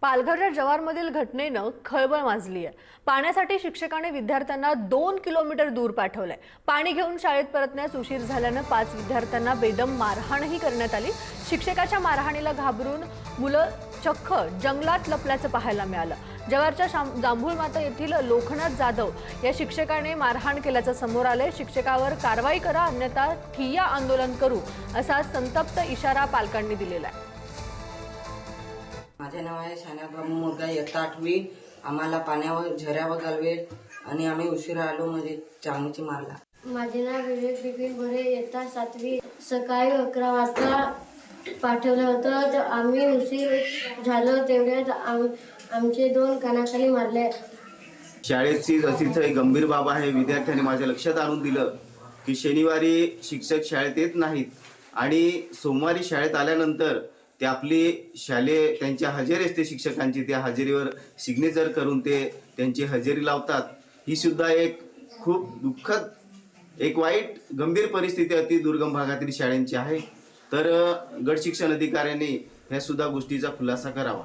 पालघरच्या जवारमधील घटनेनं खळबळ माजली आहे. पाण्यासाठी शिक्षकाने विद्यार्थ्यांना दोन किलोमीटर दूर पाठवलंय. पाणी घेऊन शाळेत परतण्यास उशीर झाल्यानं पाच विद्यार्थ्यांना बेदम मारहाणही करण्यात आली. शिक्षकाच्या मारहाणीला घाबरून मुलं चक्क जंगलात लपल्याचं पाहायला मिळालं. जवारच्या शाम- जांभूळ माता येथील लोकनाथ जाधव या शिक्षकाने मारहाण केल्याचं समोर आलंय. शिक्षकावर कारवाई करा अन्यथा ठिय्या आंदोलन करू असा संतप्त इशारा पालकांनी दिलेला आहे. माझे नाव आहे शान्या मुलगा इयत्ता आठवी. आम्हाला पाण्यावर झऱ्यावर घालवेल आणि आम्ही उशिरा आलो म्हणजे चांगलीची मारला माझे नाव विवेक बिपिन भरे येता सातवी. सकाळी अकरा वाजता पाठवलं होतं तर आम्ही उशीर झालो तेवढ्यात आम आमचे दोन कानाखाली मारले. शाळेची एक गंभीर बाब आहे. विद्यार्थ्यांनी माझ्या लक्षात आणून दिलं की शनिवारी शिक्षक शाळेत येत नाहीत आणि सोमवारी शाळेत आल्यानंतर ते आपली शालेय त्यांच्या हजेरी असते शिक्षकांची त्या हजेरीवर सिग्नेचर करून ते त्यांची हजेरी लावतात. ही सुद्धा एक खूप दुःखद एक वाईट गंभीर परिस्थिती अति दुर्गम भागातील शाळांची आहे. तर गट शिक्षण अधिकाऱ्यांनी ह्या सुद्धा गोष्टीचा खुलासा करावा.